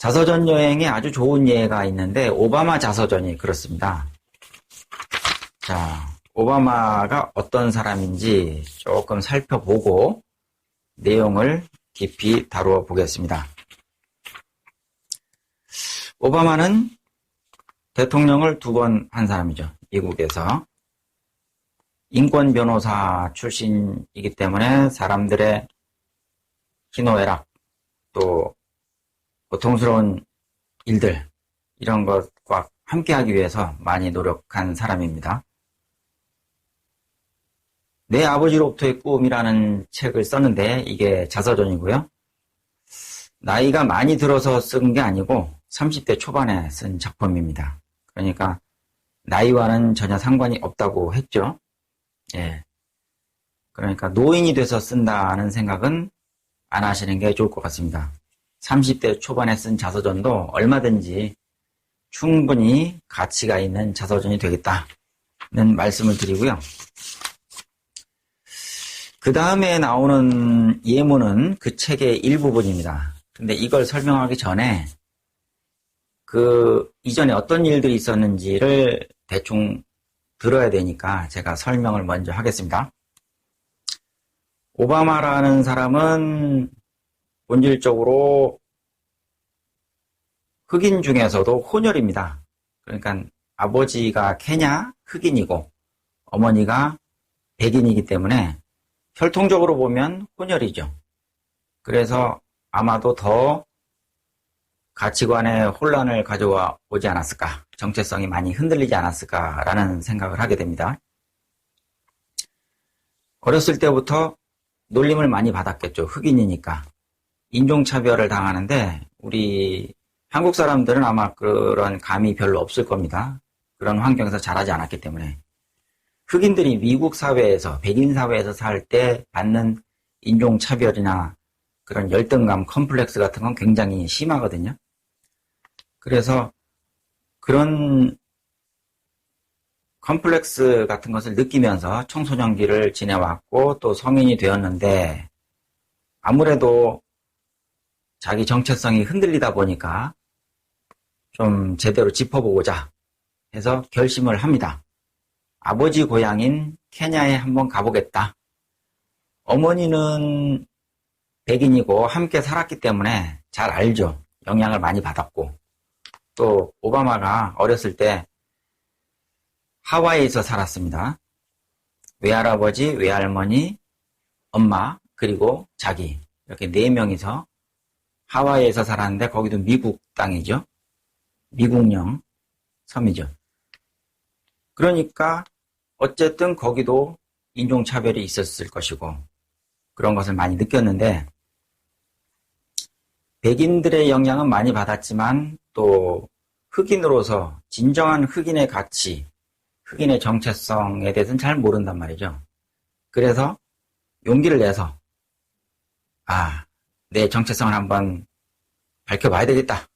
자서전 여행에 아주 좋은 예가 있는데 오바마 자서전이 그렇습니다. 자, 오바마가 어떤 사람인지 조금 살펴보고 내용을 깊이 다루어 보겠습니다. 오바마는 대통령을 두 번 한 사람이죠. 미국에서. 인권 변호사 출신이기 때문에 사람들의 희노애락, 또 고통스러운 일들, 이런 것과 함께 하기 위해서 많이 노력한 사람입니다. 내 아버지로부터의 꿈이라는 책을 썼는데 이게 자서전이고요. 나이가 많이 들어서 쓴 게 아니고 30대 초반에 쓴 작품입니다. 그러니까 나이와는 전혀 상관이 없다고 했죠. 예. 그러니까 노인이 돼서 쓴다는 생각은 안 하시는 게 좋을 것 같습니다. 30대 초반에 쓴 자서전도 얼마든지 충분히 가치가 있는 자서전이 되겠다는 말씀을 드리고요. 그 다음에 나오는 예문은 그 책의 일부분입니다. 근데 이걸 설명하기 전에 그 이전에 어떤 일들이 있었는지를 대충 들어야 되니까 제가 설명을 먼저 하겠습니다. 오바마라는 사람은 본질적으로 흑인 중에서도 혼혈입니다. 그러니까 아버지가 케냐 흑인이고 어머니가 백인이기 때문에 혈통적으로 보면 혼혈이죠. 그래서 아마도 더 가치관에 혼란을 가져와 오지 않았을까, 정체성이 많이 흔들리지 않았을까라는 생각을 하게 됩니다. 어렸을 때부터 놀림을 많이 받았겠죠. 흑인이니까. 인종차별을 당하는데, 우리 한국 사람들은 아마 그런 감이 별로 없을 겁니다. 그런 환경에서 자라지 않았기 때문에. 흑인들이 미국 사회에서, 백인 사회에서 살 때 받는 인종차별이나 그런 열등감, 컴플렉스 같은 건 굉장히 심하거든요. 그래서 그런 컴플렉스 같은 것을 느끼면서 청소년기를 지내왔고 또 성인이 되었는데 아무래도 자기 정체성이 흔들리다 보니까 좀 제대로 짚어보고자 해서 결심을 합니다. 아버지 고향인 케냐에 한번 가보겠다. 어머니는 백인이고 함께 살았기 때문에 잘 알죠. 영향을 많이 받았고. 또 오바마가 어렸을 때 하와이에서 살았습니다. 외할아버지, 외할머니, 엄마, 그리고 자기 이렇게 네 명이서 하와이에서 살았는데 거기도 미국 땅이죠. 미국령 섬이죠. 그러니까 어쨌든 거기도 인종차별이 있었을 것이고 그런 것을 많이 느꼈는데 백인들의 영향은 많이 받았지만 또 흑인으로서 진정한 흑인의 가치, 흑인의 정체성에 대해서는 잘 모른단 말이죠. 그래서 용기를 내서 아, 내 정체성을 한번 밝혀봐야 되겠다.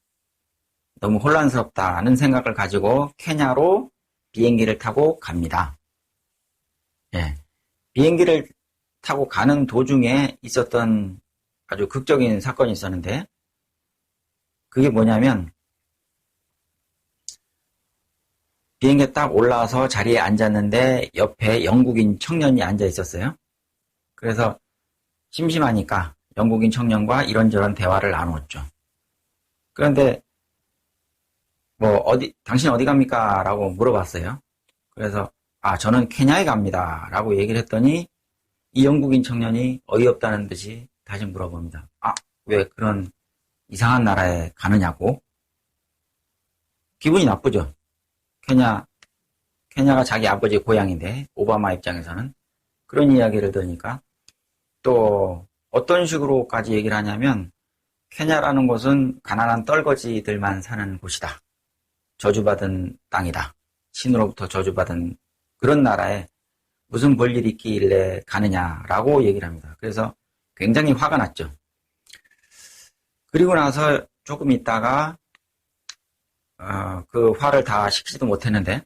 너무 혼란스럽다는 생각을 가지고 케냐로 비행기를 타고 갑니다. 예. 비행기를 타고 가는 도중에 있었던 아주 극적인 사건이 있었는데, 그게 뭐냐면, 비행기에 딱 올라와서 자리에 앉았는데, 옆에 영국인 청년이 앉아 있었어요. 그래서 심심하니까 영국인 청년과 이런저런 대화를 나누었죠. 그런데, 뭐, 어디, 당신 어디 갑니까? 라고 물어봤어요. 그래서, 아, 저는 케냐에 갑니다. 라고 얘기를 했더니, 이 영국인 청년이 어이없다는 듯이 다시 물어봅니다. 아, 왜 그런 이상한 나라에 가느냐고? 기분이 나쁘죠? 케냐, 케냐가 자기 아버지 고향인데, 오바마 입장에서는. 그런 이야기를 들으니까, 또, 어떤 식으로까지 얘기를 하냐면, 케냐라는 곳은 가난한 떨거지들만 사는 곳이다. 저주받은 땅이다. 신으로부터 저주받은 그런 나라에 무슨 볼일이 있길래 가느냐라고 얘기를 합니다. 그래서 굉장히 화가 났죠. 그리고 나서 조금 있다가 어, 그 화를 다 식지도 못했는데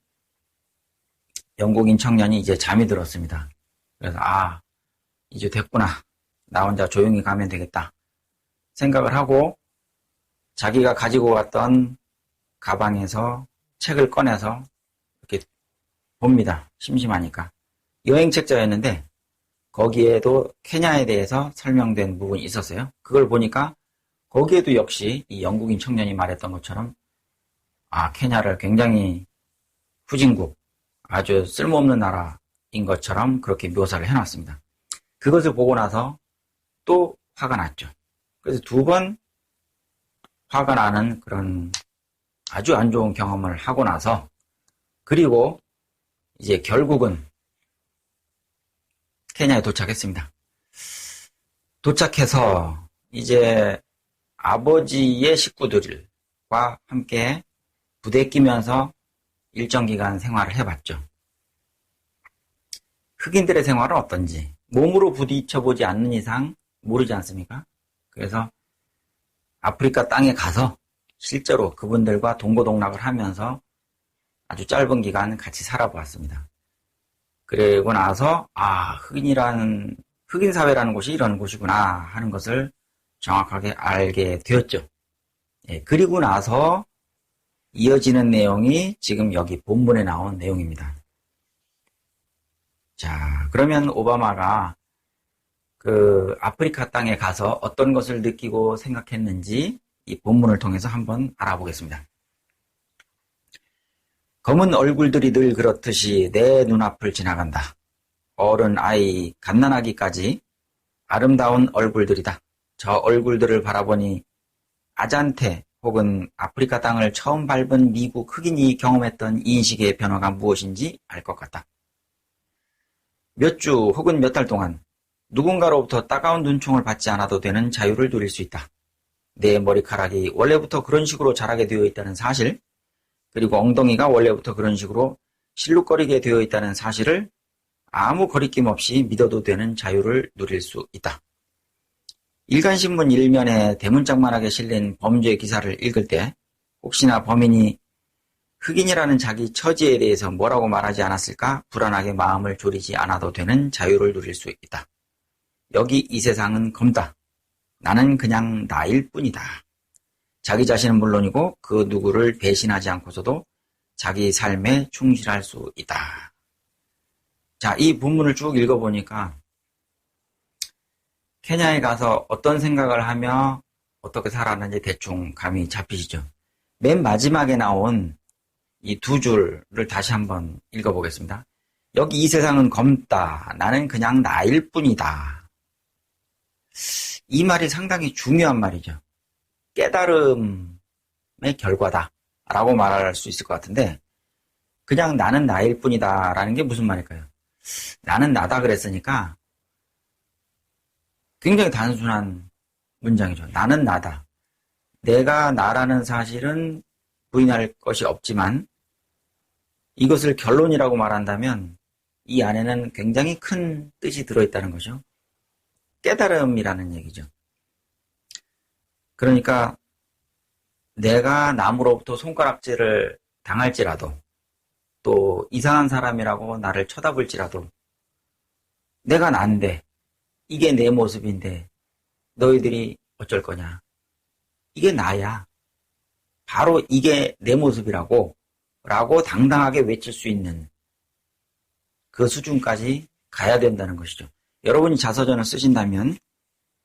영국인 청년이 이제 잠이 들었습니다. 그래서 아 이제 됐구나. 나 혼자 조용히 가면 되겠다. 생각을 하고 자기가 가지고 갔던 가방에서 책을 꺼내서 이렇게 봅니다. 심심하니까. 여행책자였는데 거기에도 케냐에 대해서 설명된 부분이 있었어요. 그걸 보니까 거기에도 역시 이 영국인 청년이 말했던 것처럼 아, 케냐를 굉장히 후진국, 아주 쓸모없는 나라인 것처럼 그렇게 묘사를 해놨습니다. 그것을 보고 나서 또 화가 났죠. 그래서 두 번 화가 나는 그런 아주 안 좋은 경험을 하고 나서 그리고 이제 결국은 케냐에 도착했습니다. 도착해서 이제 아버지의 식구들과 함께 부대 끼면서 일정 기간 생활을 해봤죠. 흑인들의 생활은 어떤지 몸으로 부딪혀보지 않는 이상 모르지 않습니까? 그래서 아프리카 땅에 가서 실제로 그분들과 동고동락을 하면서 아주 짧은 기간 같이 살아보았습니다. 그리고 나서 아 흑인이라는 흑인 사회라는 곳이 이런 곳이구나 하는 것을 정확하게 알게 되었죠. 예, 그리고 나서 이어지는 내용이 지금 여기 본문에 나온 내용입니다. 자, 그러면 오바마가 그 아프리카 땅에 가서 어떤 것을 느끼고 생각했는지 이 본문을 통해서 한번 알아보겠습니다. 검은 얼굴들이 늘 그렇듯이 내 눈앞을 지나간다. 어른, 아이, 갓난아기까지 아름다운 얼굴들이다. 저 얼굴들을 바라보니 아잔테 혹은 아프리카 땅을 처음 밟은 미국 흑인이 경험했던 인식의 변화가 무엇인지 알 것 같다. 몇 주 혹은 몇 달 동안 누군가로부터 따가운 눈총을 받지 않아도 되는 자유를 누릴 수 있다. 내 머리카락이 원래부터 그런 식으로 자라게 되어 있다는 사실, 그리고 엉덩이가 원래부터 그런 식으로 실룩거리게 되어 있다는 사실을 아무 거리낌 없이 믿어도 되는 자유를 누릴 수 있다. 일간신문 일면에 대문짝만하게 실린 범죄 기사를 읽을 때 혹시나 범인이 흑인이라는 자기 처지에 대해서 뭐라고 말하지 않았을까 불안하게 마음을 졸이지 않아도 되는 자유를 누릴 수 있다. 여기 이 세상은 검다. 나는 그냥 나일 뿐이다. 자기 자신은 물론이고 그 누구를 배신하지 않고서도 자기 삶에 충실할 수 있다. 자, 이 본문을 쭉 읽어보니까 케냐에 가서 어떤 생각을 하며 어떻게 살았는지 대충 감이 잡히시죠. 맨 마지막에 나온 이 두 줄을 다시 한번 읽어보겠습니다. 여기 이 세상은 검다. 나는 그냥 나일 뿐이다. 이 말이 상당히 중요한 말이죠. 깨달음의 결과다. 라고 말할 수 있을 것 같은데, 그냥 나는 나일 뿐이다. 라는 게 무슨 말일까요? 나는 나다 그랬으니까, 굉장히 단순한 문장이죠. 나는 나다. 내가 나라는 사실은 부인할 것이 없지만 이것을 결론이라고 말한다면 이 안에는 굉장히 큰 뜻이 들어있다는 거죠. 깨달음이라는 얘기죠. 그러니까 내가 남으로부터 손가락질을 당할지라도 또 이상한 사람이라고 나를 쳐다볼지라도 내가 난데 이게 내 모습인데 너희들이 어쩔 거냐. 이게 나야. 바로 이게 내 모습이라고 라고 당당하게 외칠 수 있는 그 수준까지 가야 된다는 것이죠. 여러분이 자서전을 쓰신다면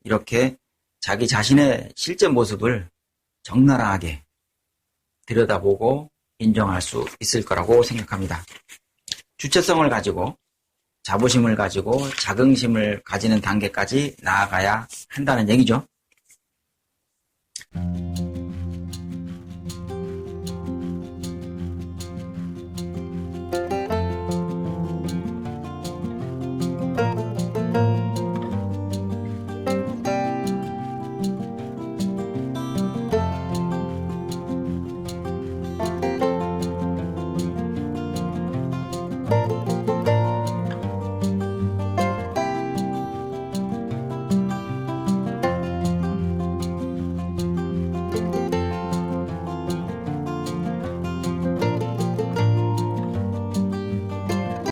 이렇게 자기 자신의 실제 모습을 적나라하게 들여다보고 인정할 수 있을 거라고 생각합니다. 주체성을 가지고 자부심을 가지고 자긍심을 가지는 단계까지 나아가야 한다는 얘기죠.